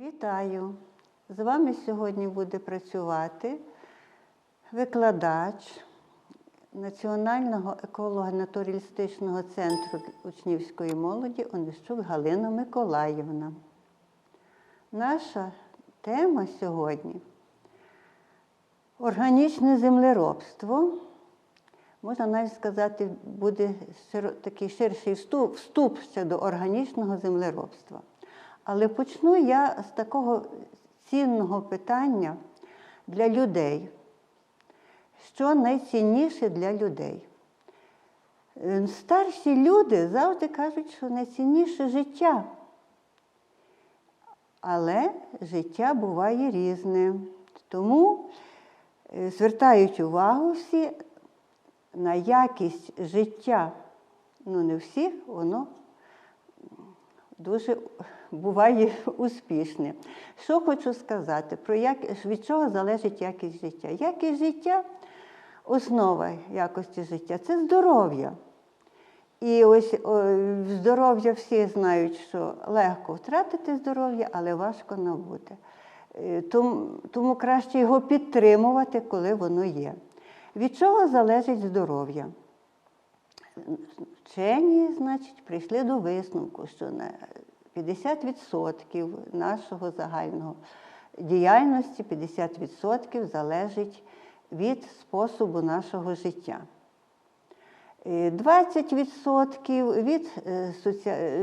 Вітаю! З вами сьогодні буде працювати викладач Національного еколого-натуралістичного центру учнівської молоді Онищук Галина Миколаївна. Наша тема сьогодні органічне землеробство. Можна навіть сказати, буде такий ширший вступ, вступ ще до органічного землеробства. Але почну я з такого цінного питання для людей. Що найцінніше для людей? Старші люди завжди кажуть, що найцінніше життя. Але життя буває різне. Тому е, звертають увагу всі на якість життя. Ну, не всіх, воно дуже буває успішне. Що хочу сказати, про як, від чого залежить якість життя? Якість життя, основа якості життя це здоров'я. І ось здоров'я всі знають, що легко втратити здоров'я, але важко набути. Е, Тому, тому краще його підтримувати, коли воно є. Від чого залежить здоров'я? Вчені, значить, прийшли до висновку, що на 50% нашого загального діяльності, 50% залежить від способу нашого життя. Е, 20% від, е,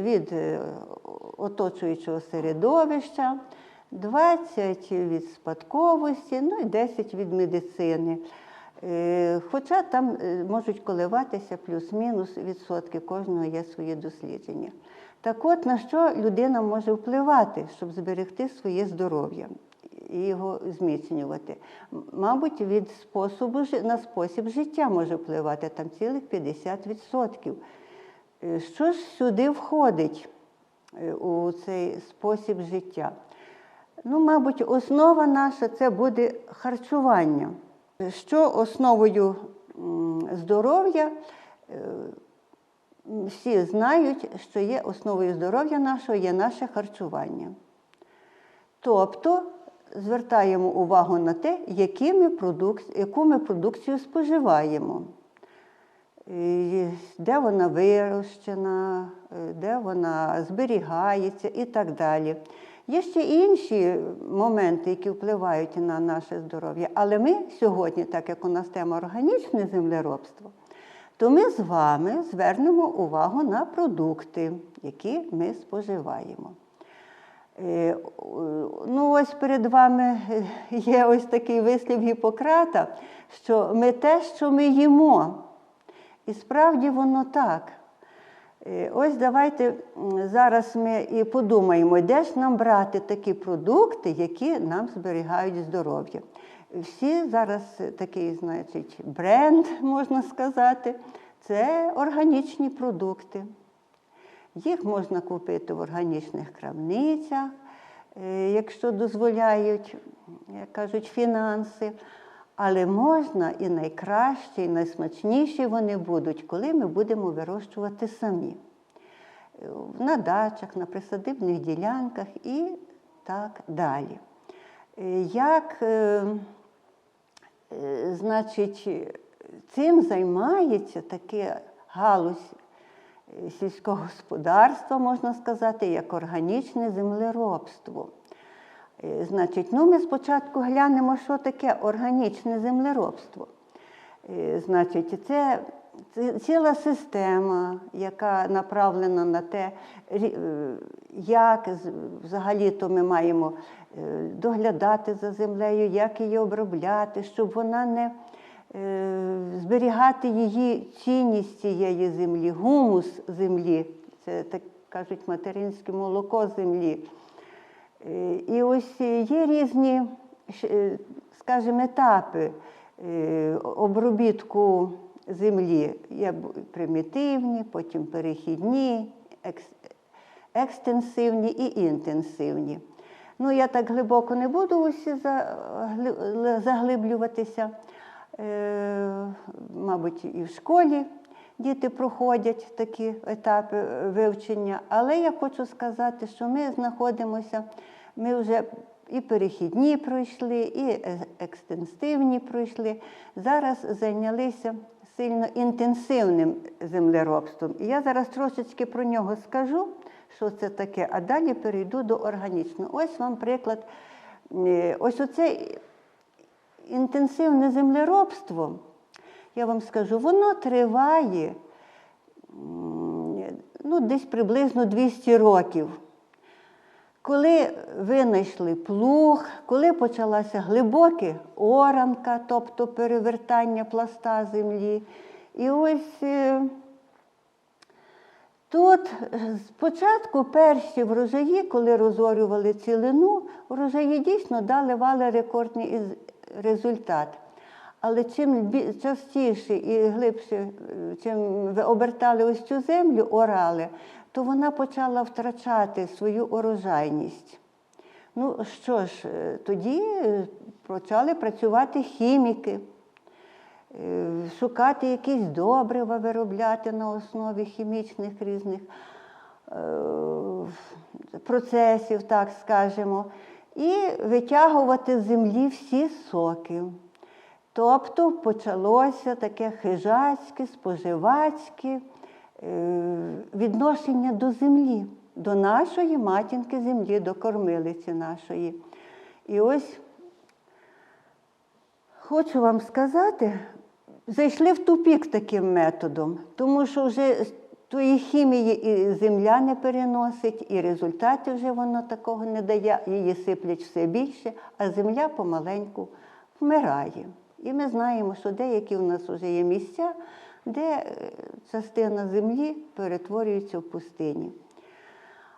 від е, оточуючого середовища, 20% від спадковості, ну і 10% від медицини. Е, Хоча там е, можуть коливатися плюс-мінус відсотки, кожного є свої дослідження. Так от на що людина може впливати, щоб зберегти своє здоров'я і його зміцнювати? Мабуть, від способу на спосіб життя може впливати там цілих 50%. Е, Що ж сюди входить у цей спосіб життя? Ну, мабуть, основа наша це буде харчування. Що основою здоров'я? Е, Всі знають, що є основою здоров'я нашого є наше харчування. Тобто звертаємо увагу на те, які ми продук- яку ми продукцію споживаємо. Де вона вирощена, е, де вона зберігається і так далі. Є ще інші моменти, які впливають на наше здоров'я. Але ми сьогодні, так як у нас тема органічне землеробство, то ми з вами звернемо увагу на продукти, які ми споживаємо. Е, Ну, ось перед вами е, є ось такий вислів Гіппократа, що ми те, що ми їмо. І справді воно так. Е, Ось давайте зараз ми і подумаємо, де ж нам брати такі продукти, які нам зберігають здоров'я. Всі зараз такий, значить, бренд, можна сказати, це органічні продукти. Їх можна купити в органічних крамницях, е, якщо дозволяють, як кажуть, фінанси. Але можна і найкраще, і найсмачніші вони будуть, коли ми будемо вирощувати самі. Е, На дачах, на присадибних ділянках і так далі. Е, Як, е, значить, цим займається таке галузь сільського господарства, можна сказати, як органічне землеробство. Е, Значить, ну ми спочатку глянемо, що таке органічне землеробство. Е, Значить, це, ціла система, яка направлена на те, е, як взагалі-то ми маємо доглядати за землею, як її обробляти, щоб вона не зберігати її цінність цієї землі, гумус землі, це так кажуть материнське молоко землі. І ось е, є різні, е, скажімо, етапи е, обробітку землі. Є примітивні, потім перехідні, екстенсивні і інтенсивні. Ну, я так глибоко не буду усі заглиблюватися. Мабуть, і в школі діти проходять такі етапи е, вивчення. Але я хочу сказати, що ми знаходимося Ми вже і перехідні пройшли, і е- екстенсивні пройшли. Зараз зайнялися сильно інтенсивним землеробством. І я зараз трошечки про нього скажу, що це таке, а далі перейду до органічного. Ось вам приклад. Е, Ось оце інтенсивне землеробство, я вам скажу, воно триває ну, десь приблизно 200 років. Коли винайшли плуг, коли почалася глибока оранка, тобто перевертання пласта землі. І ось е, тут спочатку перші врожаї, коли розорювали цілину, врожаї дійсно дали рекордний результат. Але чим частіше і глибше, е, чим ви обертали ось цю землю, орали, то вона почала втрачати свою урожайність. Ну що ж, е, тоді е, почали працювати хіміки, шукати якісь добрива виробляти на основі хімічних різних процесів, так скажемо, і витягувати з землі всі соки. Тобто почалося таке хижацьке, споживацьке е, відношення до землі, до нашої матінки землі, до кормилиці нашої. І ось хочу вам сказати, зайшли в тупік таким методом, тому що вже тої хімії і земля не переносить, і результатів вже воно такого не дає, її сиплять все більше, а земля помаленьку вмирає. І ми знаємо, що деякі у нас вже є місця, де е, частина землі перетворюється в пустині.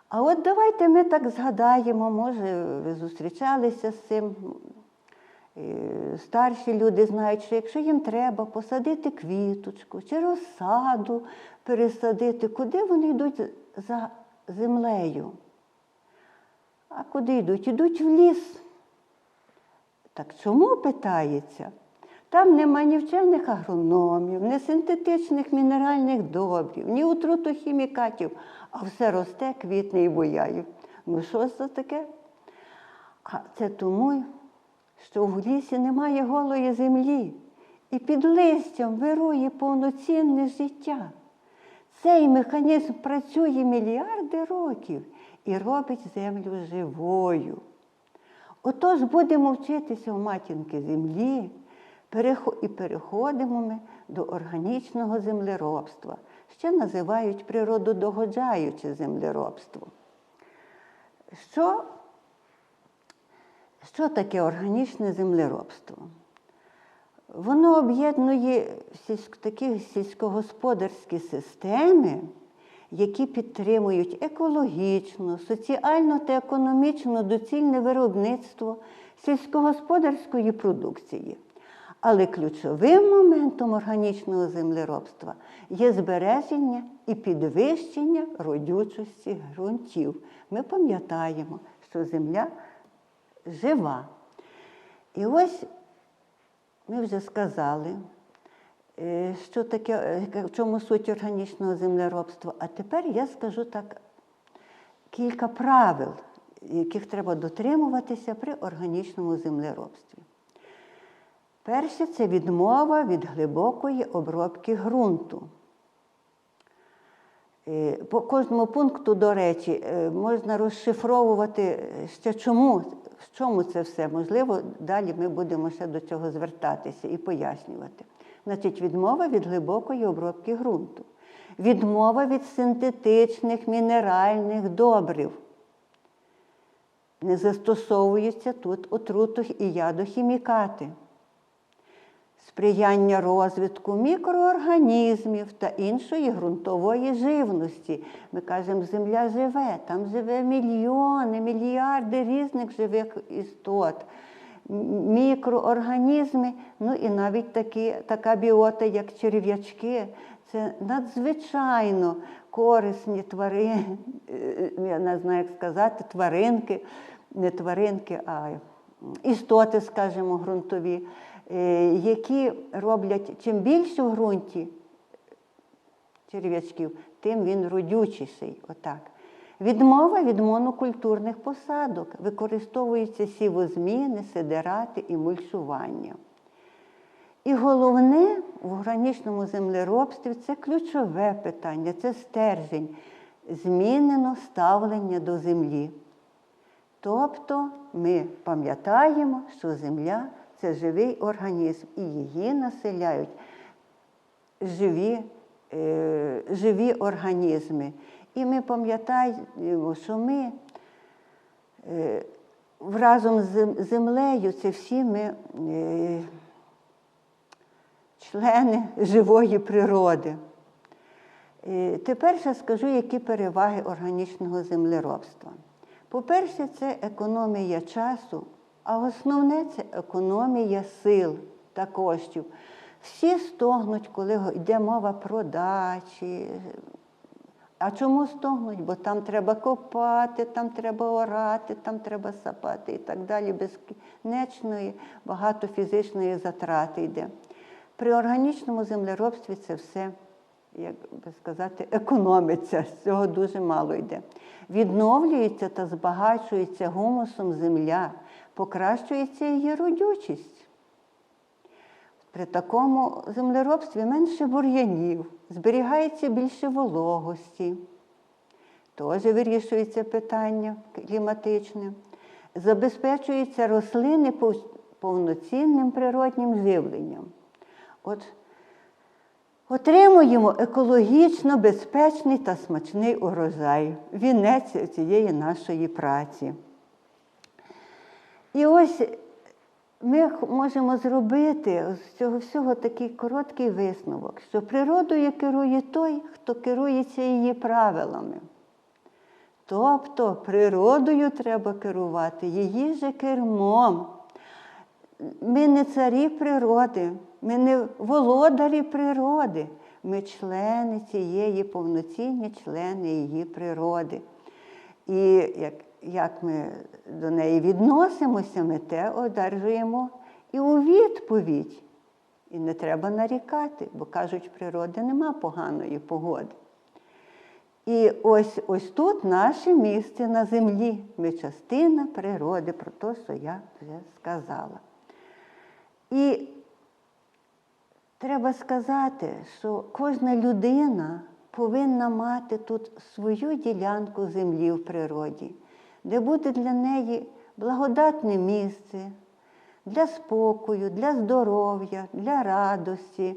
А от давайте ми так згадаємо, може, ви зустрічалися з цим. Е, Старші люди знають, що якщо їм треба посадити квіточку чи розсаду пересадити, куди вони йдуть за землею? А куди йдуть? Йдуть в ліс. Так чому питається? Там нема ні вчених агрономів, ні синтетичних мінеральних добрів, ні отрутохімікатів, а все росте, квітне і буяє. Ну що це таке? А це тому, що в лісі немає голої землі, і під листям вирує повноцінне життя. Цей механізм працює мільярди років і робить землю живою. Отож будемо вчитися у матінки землі, і переходимо ми до органічного землеробства, ще називають природодогоджаюче землеробство. Що, що таке органічне землеробство? Воно об'єднує такі сільськогосподарські системи, які підтримують екологічно, соціально та економічно доцільне виробництво сільськогосподарської продукції. Але ключовим моментом органічного землеробства є збереження і підвищення родючості ґрунтів. Ми пам'ятаємо, що земля жива. І ось ми вже сказали, е, що таке, е, в чому суть органічного землеробства. А тепер я скажу так кілька правил, яких треба дотримуватися при органічному землеробстві. Перше це відмова від глибокої обробки ґрунту. Е, По кожному пункту, до речі, е, можна розшифровувати ще чому, в чому це все можливо. Далі ми будемо ще до цього звертатися і пояснювати. Значить, відмова від глибокої обробки ґрунту, відмова від синтетичних мінеральних добрив. Не застосовуються тут отруту і ядохімікати сприяння розвитку мікроорганізмів та іншої ґрунтової живності. Ми кажемо, земля живе, там живе мільйони, мільярди різних живих істот. Мікроорганізми, ну і навіть такі, така біота, як черв'ячки, це надзвичайно корисні тварини, е, я не знаю, як сказати, тваринки, не тваринки, а істоти, скажімо, ґрунтові, які роблять чим більше в ґрунті черв'ячків, тим він родючіший. Отак. Відмова від монокультурних посадок, використовуються сівозміни, сидерати і мульчування. І головне в органічному землеробстві це ключове питання, це стержень, змінено ставлення до землі. Тобто ми пам'ятаємо, що земля це живий організм, і її населяють живі, е, живі організми. І ми пам'ятаємо, що ми е, разом з землею це всі ми е, члени живої природи. Е, Тепер ще скажу, які переваги органічного землеробства. По-перше, це економія часу, а основне це економія сил та коштів. Всі стогнуть, коли йде мова про дачі. А чому стогнуть? Бо там треба копати, там треба орати, там треба сапати і так далі. Безкінечної, багато фізичної затрати йде. При органічному землеробстві це все, як би сказати, економиться, з цього дуже мало йде. Відновлюється та збагачується гумусом земля, покращується її родючість. При такому землеробстві менше бур'янів, зберігається більше вологості. Теж вирішується питання кліматичне. Забезпечуються рослини повноцінним природнім живленням. От отримуємо екологічно безпечний та смачний урожай, вінець цієї нашої праці. І ось ми можемо зробити з цього всього такий короткий висновок, що природою керує той, хто керується її правилами. Тобто природою треба керувати, її же кермом. Ми не царі природи, ми не володарі природи, ми члени цієї повноцінні члени її природи. І як, як ми до неї відносимося, ми те одержуємо і у відповідь. І не треба нарікати, бо кажуть, в природі нема поганої погоди. І ось ось тут наше місце на землі. Ми частина природи, про те, що я вже сказала. І треба сказати, що кожна людина повинна мати тут свою ділянку землі в природі, де буде для неї благодатне місце для спокою, для здоров'я, для радості.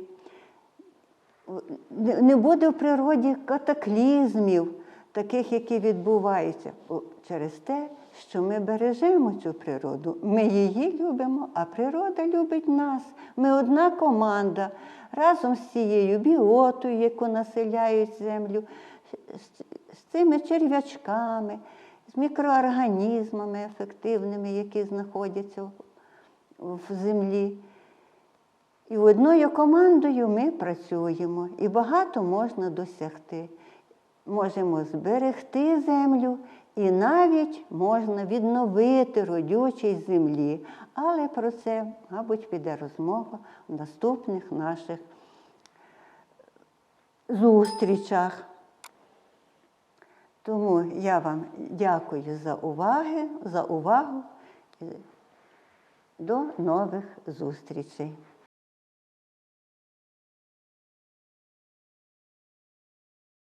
Не буде в природі катаклізмів, таких, які відбуваються, через те, що ми бережемо цю природу. Ми її любимо, а природа любить нас. Ми одна команда разом з цією біотою, яку населяють землю, з цими черв'ячками, з мікроорганізмами ефективними, які знаходяться в- землі. І одною командою ми працюємо, і багато можна досягти. Можемо зберегти землю, і навіть можна відновити родючість землі. Але про це, мабуть, піде розмова в наступних наших зустрічах. Тому я вам дякую за уваги, за увагу. До нових зустрічей.